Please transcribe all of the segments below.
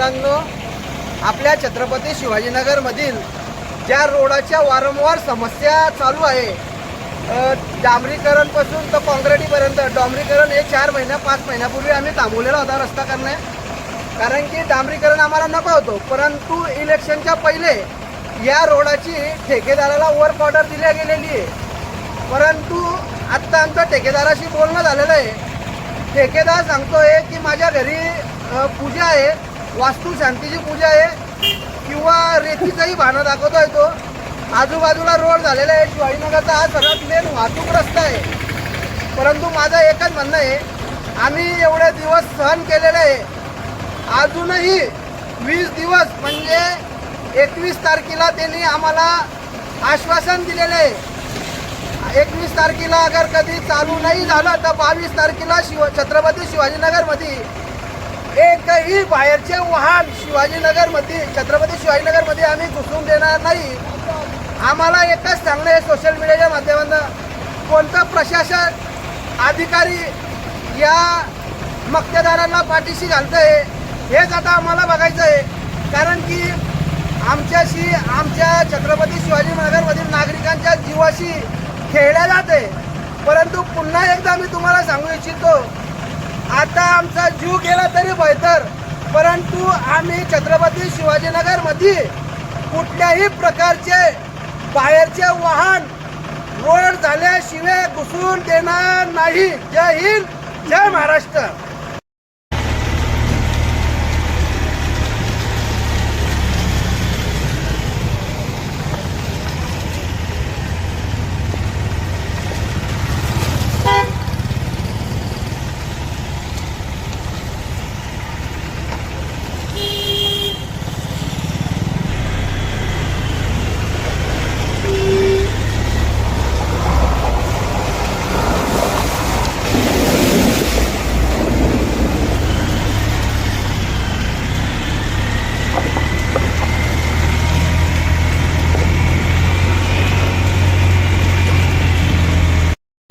मित्रांनो आपल्या छत्रपती शिवाजीनगरमधील ज्या रोडाच्या वारंवार समस्या चालू आहे डांबरीकरणपासून तर काँक्रिटीपर्यंत डांबरीकरण हे चार महिन्या पाच महिन्यापूर्वी आम्ही थांबवलेला होता रस्ता करणे. कारण की डांबरीकरण आम्हाला नको होतो परंतु इलेक्शनच्या पहिले या रोडाची ठेकेदाराला वर्क ऑर्डर दिल्या गेलेली आहे. परंतु आत्ता आमचं ठेकेदाराशी बोलणं झालेलं आहे. ठेकेदार सांगतो आहे की माझ्या घरी पूजा आहे. वास्तुशांतीची पूजा आहे. किंवा रेतीचंही भाणं दाखवतोय तो. आजूबाजूला रोड झालेला आहे. शिवाजीनगरचा हा सगळ्यात मेन वाहतूक रस्ता आहे. परंतु माझं एकच म्हणणं आहे आम्ही एवढे दिवस सहन केलेले आहे. अजूनही वीस दिवस म्हणजे एकवीस तारखेला त्यांनी आम्हाला आश्वासन दिलेलं आहे. एकवीस तारखेला अगर कधी चालू नाही झालं तर बावीस तारखेला शिव छत्रपती शिवाजीनगरमध्ये एकही बाहेरचे वाहन शिवाजीनगरमध्ये छत्रपती शिवाजीनगरमध्ये आम्ही घुसून देणार नाही. आम्हाला एकच सांगणं आहे सोशल मीडियाच्या माध्यमातून. कोणतं प्रशासन अधिकारी या मक्तेदारांना पाठीशी घालतंय हेच आता आम्हाला बघायचं आहे. कारण की आमच्याशी आमच्या छत्रपती शिवाजीनगरमधील नागरिकांच्या जीवाशी खेळल्या जाते. परंतु पुन्हा एकदा मी तुम्हाला सांगू इच्छितो आता आमचा जीव गेला तरी बेहतर परंतु आम्ही छत्रपती शिवाजीनगरमध्ये कुठल्याही प्रकारचे बाहेरचे वाहन रोड झाल्याशिवाय घुसून देणार नाही. जय हिंद जय महाराष्ट्र.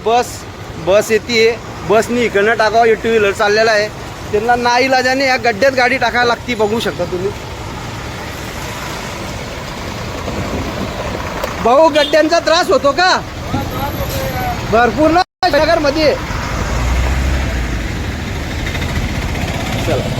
बस बस येते बसनी इकडनं टाकावं हे टू व्हीलर चाललेला आहे. त्यांना नाही इलाजाने या गड्ड्यात गाडी टाकायला लागती बघू शकता तुम्ही. भाऊ गड्ड्यांचा त्रास होतो का? भरपूर ना नगरमध्ये चला.